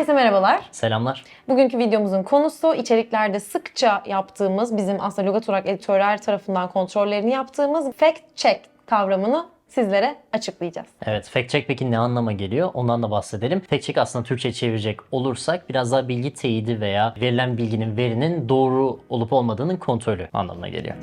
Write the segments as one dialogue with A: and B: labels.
A: Herkese merhabalar.
B: Selamlar.
A: Bugünkü videomuzun konusu içeriklerde sıkça yaptığımız, bizim aslında Logaturak editörler tarafından kontrollerini yaptığımız fact check kavramını sizlere açıklayacağız.
B: Evet, fact check peki ne anlama geliyor? Ondan da bahsedelim. Fact check aslında Türkçe çevirecek olursak biraz daha bilgi teyidi veya verilen bilginin verinin doğru olup olmadığının kontrolü anlamına geliyor.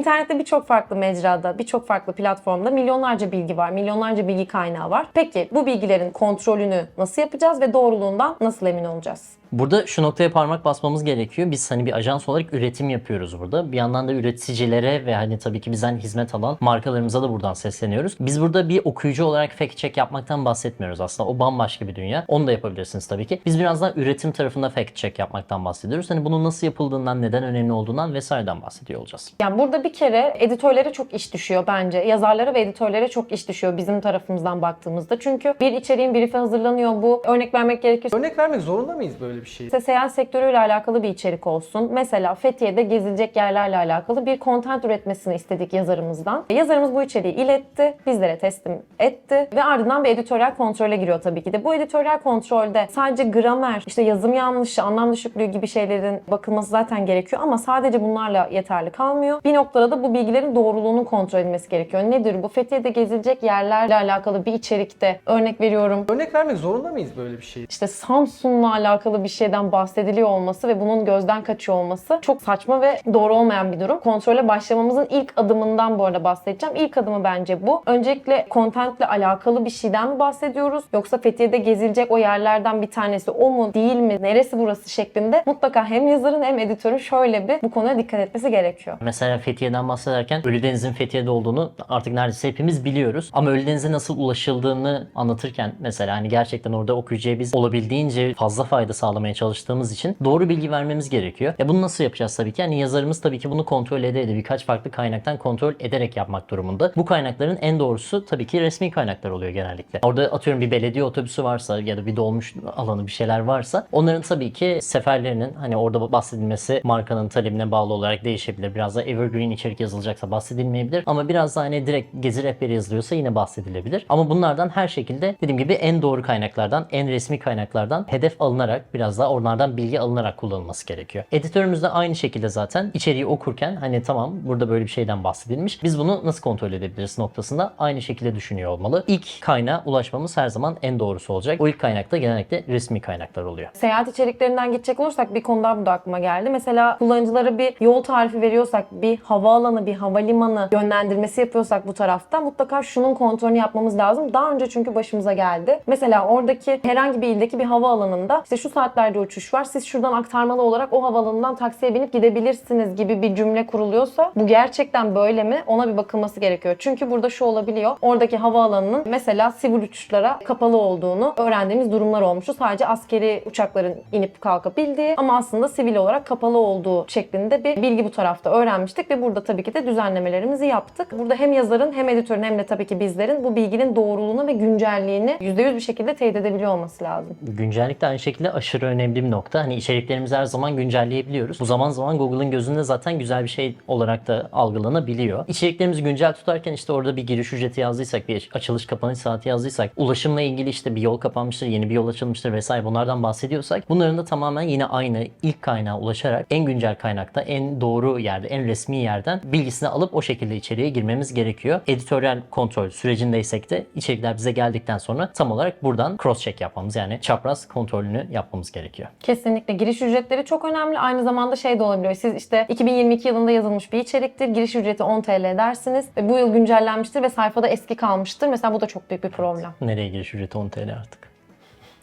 A: İnternette birçok farklı mecrada, birçok farklı platformda milyonlarca bilgi var, milyonlarca bilgi kaynağı var. Peki bu bilgilerin kontrolünü nasıl yapacağız ve doğruluğundan nasıl emin olacağız?
B: Burada şu noktaya parmak basmamız gerekiyor. Biz hani bir ajans olarak üretim yapıyoruz burada. Bir yandan da üreticilere ve hani tabii ki bizden hizmet alan markalarımıza da buradan sesleniyoruz. Biz burada bir okuyucu olarak fact check yapmaktan bahsetmiyoruz aslında. O bambaşka bir dünya. Onu da yapabilirsiniz tabii ki. Biz biraz daha üretim tarafında fact check yapmaktan bahsediyoruz. Hani bunun nasıl yapıldığından, neden önemli olduğundan vesaireden bahsediyor olacağız.
A: Yani burada bir kere editörlere çok iş düşüyor bence. Yazarlara ve editörlere çok iş düşüyor bizim tarafımızdan baktığımızda. Çünkü bir içeriğin brief'e hazırlanıyor bu. Örnek vermek gerekirse
C: Örnek vermek zorunda mıyız böyle bir şeyi?
A: İşte seyahat sektörüyle alakalı bir içerik olsun. Mesela Fethiye'de gezilecek yerlerle alakalı bir content üretmesini istedik yazarımızdan. Yazarımız bu içeriği iletti, bizlere teslim etti ve ardından bir editoryal kontrole giriyor tabii ki de. Bu editoryal kontrolde sadece gramer, işte yazım yanlışı, anlam düşüklüğü gibi şeylerin bakılması zaten gerekiyor ama sadece bunlarla yeterli kalmıyor. Bir noktada da bu bilgilerin doğruluğunun kontrol edilmesi gerekiyor. Nedir bu? Fethiye'de gezilecek yerlerle alakalı bir içerikte örnek veriyorum
C: Örnek vermek zorunda mıyız böyle bir şeyi?
A: işte Samsun'la alakalı bir şeyden bahsediliyor olması ve bunun gözden kaçıyor olması çok saçma ve doğru olmayan bir durum. Kontrole başlamamızın ilk adımından bu arada bahsedeceğim. İlk adımı bence bu. Öncelikle contentle alakalı bir şeyden mi bahsediyoruz? Yoksa Fethiye'de gezilecek o yerlerden bir tanesi o mu değil mi? Neresi burası şeklinde mutlaka hem yazarın hem editörün şöyle bir bu konuya dikkat etmesi gerekiyor.
B: Mesela Fethiye'den bahsederken Ölüdeniz'in Fethiye'de olduğunu artık neredeyse hepimiz biliyoruz. Ama Ölüdeniz'e nasıl ulaşıldığını anlatırken mesela hani gerçekten orada okuyucuya biz olabildiğince fazla fayda sağlamaya çalıştığımız için doğru bilgi vermemiz gerekiyor. Ya bunu nasıl yapacağız tabii ki? Yani yazarımız tabii ki bunu kontrol ede ede birkaç farklı kaynaktan kontrol ederek yapmak durumunda. Bu kaynakların en doğrusu tabii ki resmi kaynaklar oluyor genellikle. Orada atıyorum bir belediye otobüsü varsa ya da bir dolmuş alanı bir şeyler varsa onların tabii ki seferlerinin hani orada bahsedilmesi markanın talebine bağlı olarak değişebilir. Biraz da evergreen içerik yazılacaksa bahsedilmeyebilir. Ama biraz da hani direkt gezi rehberi yazılıyorsa yine bahsedilebilir. Ama bunlardan her şekilde dediğim gibi en doğru kaynaklardan, en resmi kaynaklardan hedef alınarak biraz daha onlardan bilgi alınarak kullanılması gerekiyor. Editörümüz de aynı şekilde zaten içeriği okurken hani tamam burada böyle bir şeyden bahsedilmiş. Biz bunu nasıl kontrol edebiliriz noktasında aynı şekilde düşünüyor olmalı. İlk kaynağa ulaşmamız her zaman en doğrusu olacak. O ilk kaynakta genellikle resmi kaynaklar oluyor.
A: Seyahat içeriklerinden gidecek olursak bir konudan bu da aklıma geldi. Mesela kullanıcılara bir yol tarifi veriyorsak, bir havaalanı, bir havalimanı yönlendirmesi yapıyorsak bu tarafta mutlaka şunun kontrolünü yapmamız lazım. Daha önce çünkü başımıza geldi. Mesela oradaki herhangi bir ildeki bir havaalanında işte şu saatlerde uçuş var. Siz şuradan aktarmalı olarak o havaalanından taksiye binip gidebilirsiniz gibi bir cümle kuruluyorsa bu gerçekten böyle mi? Ona bir bakılması gerekiyor. Çünkü burada şu olabiliyor. Oradaki havaalanının mesela sivil uçuşlara kapalı olduğunu öğrendiğimiz durumlar olmuştu. Sadece askeri uçakların inip kalkabildiği ama aslında sivil olarak kapalı olduğu şeklinde bir bilgi bu tarafta öğrenmiştik ve burada tabii ki de düzenlemelerimizi yaptık. Burada hem yazarın hem editörün hem de tabii ki bizlerin bu bilginin doğruluğunu ve güncelliğini %100 bir şekilde teyit edebiliyor olması lazım.
B: Güncellik de aynı şekilde aşırı önemli bir nokta. Hani içeriklerimizi her zaman güncelleyebiliyoruz. Bu zaman zaman Google'ın gözünde zaten güzel bir şey olarak da algılanabiliyor. İçeriklerimizi güncel tutarken işte orada bir giriş ücreti yazdıysak, bir açılış kapanış saati yazdıysak, ulaşımla ilgili işte bir yol kapanmıştır, yeni bir yol açılmıştır vesaire bunlardan bahsediyorsak bunların da tamamen yine aynı ilk kaynağa ulaşarak en güncel kaynakta, en doğru yerde, en resmi yerden bilgisini alıp o şekilde içeriye girmemiz gerekiyor. Editoryal kontrol sürecindeysek de içerikler bize geldikten sonra tam olarak buradan cross check yapmamız yani çapraz kontrolünü yapmamız gerekiyor.
A: Kesinlikle giriş ücretleri çok önemli. Aynı zamanda şey de olabiliyor. Siz işte 2022 yılında yazılmış bir içeriktir. Giriş ücreti 10 TL dersiniz. Ve bu yıl güncellenmiştir ve sayfada eski kalmıştır. Mesela bu da çok büyük bir problem.
B: Nereye giriş ücreti 10 TL artık.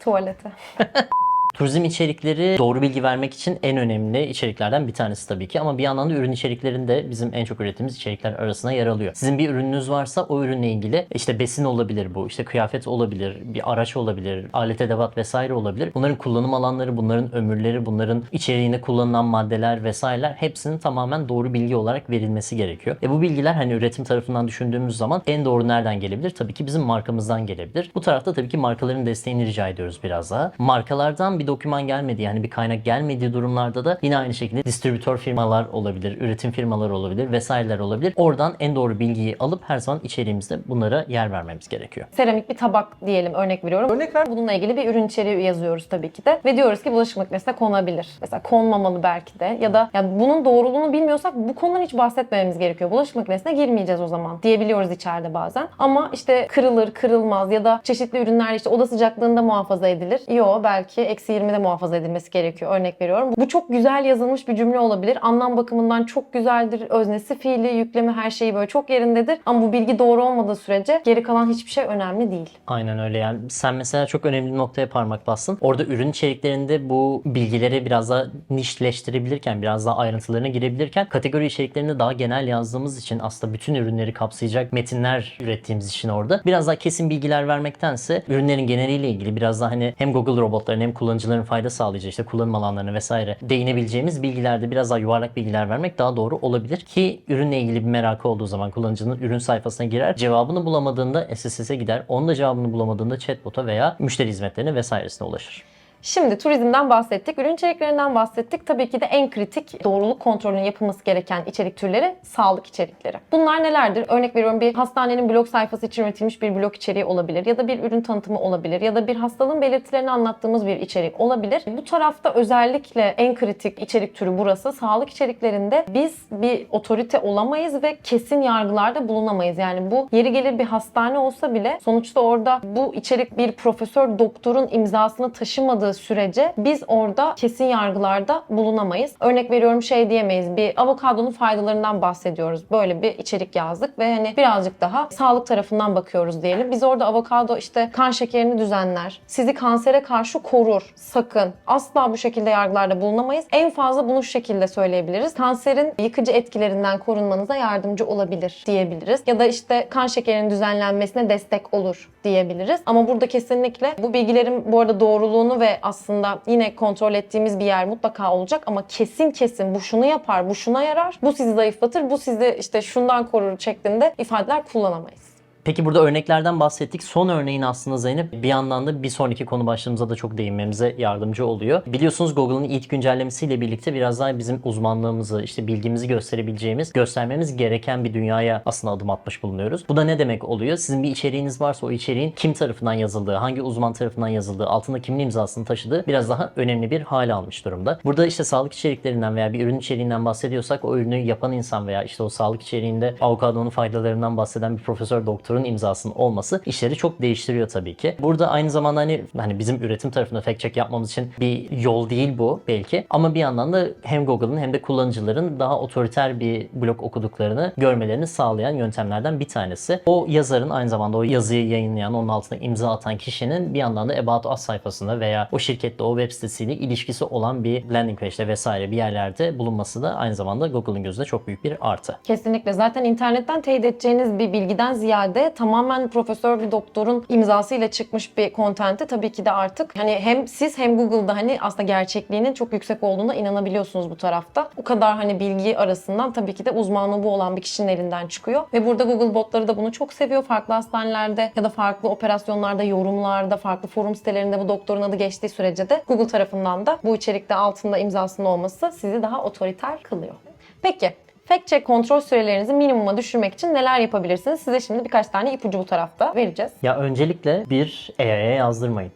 A: Tuvalete.
B: Turizm içerikleri doğru bilgi vermek için en önemli içeriklerden bir tanesi tabii ki ama bir yandan da ürün içeriklerinde bizim en çok ürettiğimiz içerikler arasına yer alıyor. Sizin bir ürününüz varsa o ürünle ilgili işte besin olabilir bu, işte kıyafet olabilir, bir araç olabilir, alet edevat vesaire olabilir. Bunların kullanım alanları, bunların ömürleri, bunların içeriğinde kullanılan maddeler vesaireler hepsinin tamamen doğru bilgi olarak verilmesi gerekiyor. E bu bilgiler hani üretim tarafından düşündüğümüz zaman en doğru nereden gelebilir? Tabii ki bizim markamızdan gelebilir. Bu tarafta tabii ki markaların desteğini rica ediyoruz biraz daha. Markalardan bir doküman gelmediği yani bir kaynak gelmediği durumlarda da yine aynı şekilde distribütör firmalar olabilir, üretim firmaları olabilir vesaireler olabilir. Oradan en doğru bilgiyi alıp her zaman içeriğimizde bunlara yer vermemiz gerekiyor.
A: Seramik bir tabak diyelim örnek veriyorum.
C: Örnek ver.
A: Bununla ilgili bir ürün içeriği yazıyoruz tabii ki de. Ve diyoruz ki bulaşık makinesine konabilir. Mesela konmamalı belki de. Ya da yani bunun doğruluğunu bilmiyorsak bu konudan hiç bahsetmememiz gerekiyor. Bulaşık makinesine girmeyeceğiz o zaman diyebiliyoruz içeride bazen. Ama işte kırılır, kırılmaz ya da çeşitli ürünler işte oda sıcaklığında muhafaza edilir. Yo belki eksi 20'de muhafaza edilmesi gerekiyor. Örnek veriyorum. Bu çok güzel yazılmış bir cümle olabilir. Anlam bakımından çok güzeldir. Öznesi, fiili, yüklemi her şeyi böyle çok yerindedir. Ama bu bilgi doğru olmadığı sürece geri kalan hiçbir şey önemli değil.
B: Aynen öyle yani. Sen mesela çok önemli bir noktaya parmak bastın. Orada ürün içeriklerinde bu bilgileri biraz daha nişleştirebilirken, biraz daha ayrıntılarına girebilirken kategori içeriklerinde daha genel yazdığımız için aslında bütün ürünleri kapsayacak metinler ürettiğimiz için orada biraz daha kesin bilgiler vermektense ürünlerin geneliyle ilgili biraz daha hani hem Google robotların hem kullanıcıların fayda sağlayacağı işte kullanım alanlarına vesaire değinebileceğimiz bilgilerde biraz daha yuvarlak bilgiler vermek daha doğru olabilir ki ürünle ilgili bir merakı olduğu zaman kullanıcının ürün sayfasına girer. Cevabını bulamadığında SSS'e gider. Onun da cevabını bulamadığında chatbot'a veya müşteri hizmetlerine vesairesine ulaşır.
A: Şimdi turizmden bahsettik, ürün içeriklerinden bahsettik. Tabii ki de en kritik doğruluk kontrolünün yapılması gereken içerik türleri sağlık içerikleri. Bunlar nelerdir? Örnek veriyorum bir hastanenin blog sayfası için üretilmiş bir blog içeriği olabilir ya da bir ürün tanıtımı olabilir ya da bir hastalığın belirtilerini anlattığımız bir içerik olabilir. Bu tarafta özellikle en kritik içerik türü burası. Sağlık içeriklerinde biz bir otorite olamayız ve kesin yargılarda bulunamayız. Yani bu yeri gelir bir hastane olsa bile sonuçta orada bu içerik bir profesör doktorun imzasını taşımadığı sürece biz orada kesin yargılarda bulunamayız. Örnek veriyorum şey diyemeyiz. Bir avokadonun faydalarından bahsediyoruz. Böyle bir içerik yazdık ve hani birazcık daha sağlık tarafından bakıyoruz diyelim. Biz orada avokado işte kan şekerini düzenler. Sizi kansere karşı korur. Sakın. Asla bu şekilde yargılarda bulunamayız. En fazla bunu şu şekilde söyleyebiliriz. Kanserin yıkıcı etkilerinden korunmanıza yardımcı olabilir diyebiliriz. Ya da işte kan şekerinin düzenlenmesine destek olur diyebiliriz. Ama burada kesinlikle bu bilgilerin bu arada doğruluğunu ve aslında yine kontrol ettiğimiz bir yer mutlaka olacak ama kesin kesin bu şunu yapar, bu şuna yarar, bu sizi zayıflatır, bu sizi işte şundan korur şeklinde ifadeler kullanamayız.
B: Peki burada örneklerden bahsettik. Son örneğin aslında Zeynep bir yandan da bir sonraki konu başlığımıza da çok değinmemize yardımcı oluyor. Biliyorsunuz Google'ın ilk güncellemesiyle birlikte biraz daha bizim uzmanlığımızı, işte bilgimizi gösterebileceğimiz, göstermemiz gereken bir dünyaya aslında adım atmış bulunuyoruz. Bu da ne demek oluyor? Sizin bir içeriğiniz varsa o içeriğin kim tarafından yazıldığı, hangi uzman tarafından yazıldığı, altında kimin imzasını taşıdığı biraz daha önemli bir hale almış durumda. Burada işte sağlık içeriklerinden veya bir ürün içeriğinden bahsediyorsak o ürünü yapan insan veya işte o sağlık içeriğinde avokadonun faydalarından bahseden bir profesör doktorun imzasının olması işleri çok değiştiriyor tabii ki. Burada aynı zamanda hani hani bizim üretim tarafında fact check yapmamız için bir yol değil bu belki ama bir yandan da hem Google'ın hem de kullanıcıların daha otoriter bir blog okuduklarını görmelerini sağlayan yöntemlerden bir tanesi. O yazarın aynı zamanda o yazıyı yayınlayan, onun altına imza atan kişinin bir yandan da About Us sayfasında veya o şirkette o web sitesiyle ilişkisi olan bir landing page'de vesaire bir yerlerde bulunması da aynı zamanda Google'ın gözünde çok büyük bir artı.
A: Kesinlikle. Zaten internetten teyit edeceğiniz bir bilgiden ziyade tamamen profesör bir doktorun imzasıyla çıkmış bir kontenti tabii ki de artık hani hem siz hem Google'da hani aslında gerçekliğinin çok yüksek olduğuna inanabiliyorsunuz bu tarafta. Bu kadar hani bilgi arasından tabii ki de uzmanlığı bu olan bir kişinin elinden çıkıyor. Ve burada Google botları da bunu çok seviyor. Farklı hastanelerde ya da farklı operasyonlarda, yorumlarda, farklı forum sitelerinde bu doktorun adı geçtiği sürece de Google tarafından da bu içerikte altında imzasının olması sizi daha otoriter kılıyor. Peki Fact check kontrol sürelerinizi minimuma düşürmek için neler yapabilirsiniz? Size şimdi birkaç tane ipucu bu tarafta vereceğiz.
B: Ya öncelikle bir AI'ya yazdırmayın.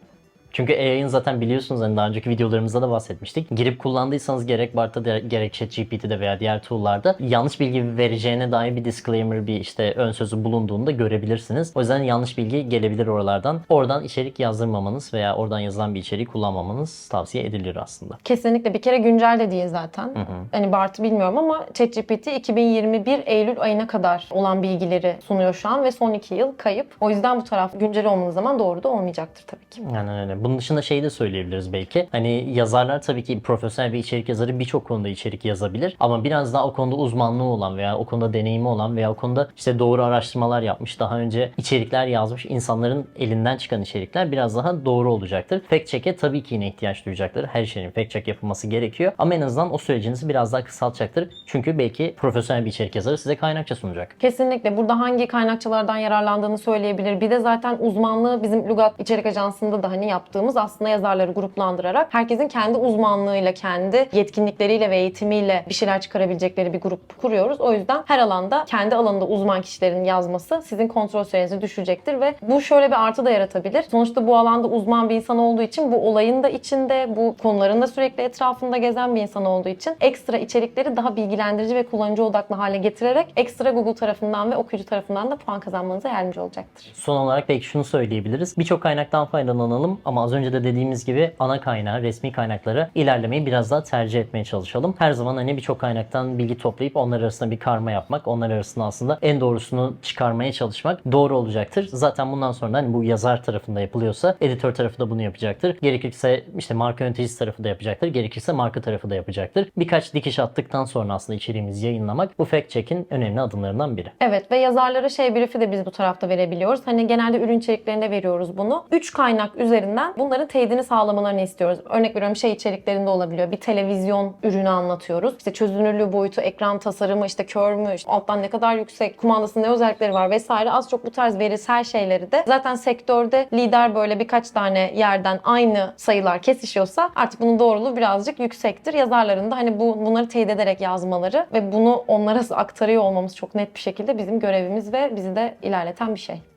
B: Çünkü AI'ın zaten biliyorsunuz hani daha önceki videolarımızda da bahsetmiştik. Girip kullandıysanız gerek Bart'ta gerek ChatGPT'de veya diğer tool'larda yanlış bilgi vereceğine dair bir disclaimer, bir işte ön sözü bulunduğunu da görebilirsiniz. O yüzden yanlış bilgi gelebilir oralardan. Oradan içerik yazdırmamanız veya oradan yazılan bir içeriği kullanmamanız tavsiye edilir aslında.
A: Kesinlikle bir kere güncel de değil zaten. Hani Bart'ı bilmiyorum ama ChatGPT 2021 Eylül ayına kadar olan bilgileri sunuyor şu an ve son 2 yıl kayıp. O yüzden bu taraf güncel olmanız zaman doğru da olmayacaktır tabii ki.
B: Yani öyle. Bunun dışında şeyi de söyleyebiliriz belki. Hani yazarlar tabii ki profesyonel bir içerik yazarı birçok konuda içerik yazabilir. Ama biraz daha o konuda uzmanlığı olan veya o konuda deneyimi olan veya o konuda işte doğru araştırmalar yapmış, daha önce içerikler yazmış insanların elinden çıkan içerikler biraz daha doğru olacaktır. Fact check'e tabii ki yine ihtiyaç duyacaktır. Her şeyin fact check yapılması gerekiyor. Ama en azından o sürecinizi biraz daha kısaltacaktır. Çünkü belki profesyonel bir içerik yazarı size kaynakça sunacak.
A: Kesinlikle. Burada hangi kaynakçalardan yararlandığını söyleyebilir. Bir de zaten uzmanlığı bizim Lugat İçerik Ajansı'nda da hani yaptığı yaptığımız aslında yazarları gruplandırarak herkesin kendi uzmanlığıyla, kendi yetkinlikleriyle ve eğitimiyle bir şeyler çıkarabilecekleri bir grup kuruyoruz. O yüzden her alanda kendi alanında uzman kişilerin yazması sizin kontrol sürenizi düşürecektir ve bu şöyle bir artı da yaratabilir. Sonuçta bu alanda uzman bir insan olduğu için bu olayın da içinde, bu konuların da sürekli etrafında gezen bir insan olduğu için ekstra içerikleri daha bilgilendirici ve kullanıcı odaklı hale getirerek ekstra Google tarafından ve okuyucu tarafından da puan kazanmanıza yardımcı olacaktır.
B: Son olarak belki şunu söyleyebiliriz. Birçok kaynaktan faydalanalım ama az önce de dediğimiz gibi ana kaynağı, resmi kaynaklara ilerlemeyi biraz daha tercih etmeye çalışalım. Her zaman hani birçok kaynaktan bilgi toplayıp onlar arasında bir karma yapmak, onlar arasında aslında en doğrusunu çıkarmaya çalışmak doğru olacaktır. Zaten bundan sonra hani bu yazar tarafında yapılıyorsa editör tarafı da bunu yapacaktır. Gerekirse işte marka yöneticisi tarafı da yapacaktır. Gerekirse marka tarafı da yapacaktır. Birkaç dikiş attıktan sonra aslında içeriğimizi yayınlamak bu fact check'in önemli adımlarından biri.
A: Evet ve yazarlara şey brief'i de biz bu tarafta verebiliyoruz. Hani genelde ürün içeriklerinde veriyoruz bunu. Üç kaynak üzerinden bunların teyidini sağlamalarını istiyoruz. Örnek veriyorum şey içeriklerinde olabiliyor. Bir televizyon ürünü anlatıyoruz. İşte çözünürlüğü, boyutu, ekran tasarımı, işte kör mü, işte alttan ne kadar yüksek, kumandasının ne özellikleri var vesaire. Az çok bu tarz verisel şeyleri de zaten sektörde lider böyle birkaç tane yerden aynı sayılar kesişiyorsa artık bunun doğruluğu birazcık yüksektir. Yazarların da hani bu bunları teyit ederek yazmaları ve bunu onlara aktarıyor olmamız çok net bir şekilde bizim görevimiz ve bizi de ilerleten bir şey.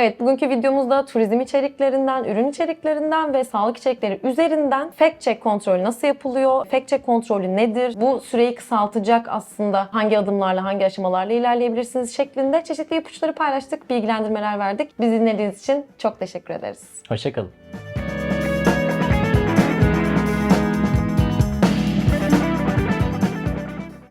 A: Evet bugünkü videomuzda turizm içeriklerinden, ürün içeriklerinden ve sağlık içerikleri üzerinden fact check kontrolü nasıl yapılıyor? Fact check kontrolü nedir? Bu süreyi kısaltacak aslında hangi adımlarla, hangi aşamalarla ilerleyebilirsiniz şeklinde çeşitli ipuçları paylaştık, bilgilendirmeler verdik. Bizi dinlediğiniz için çok teşekkür ederiz.
B: Hoşçakalın.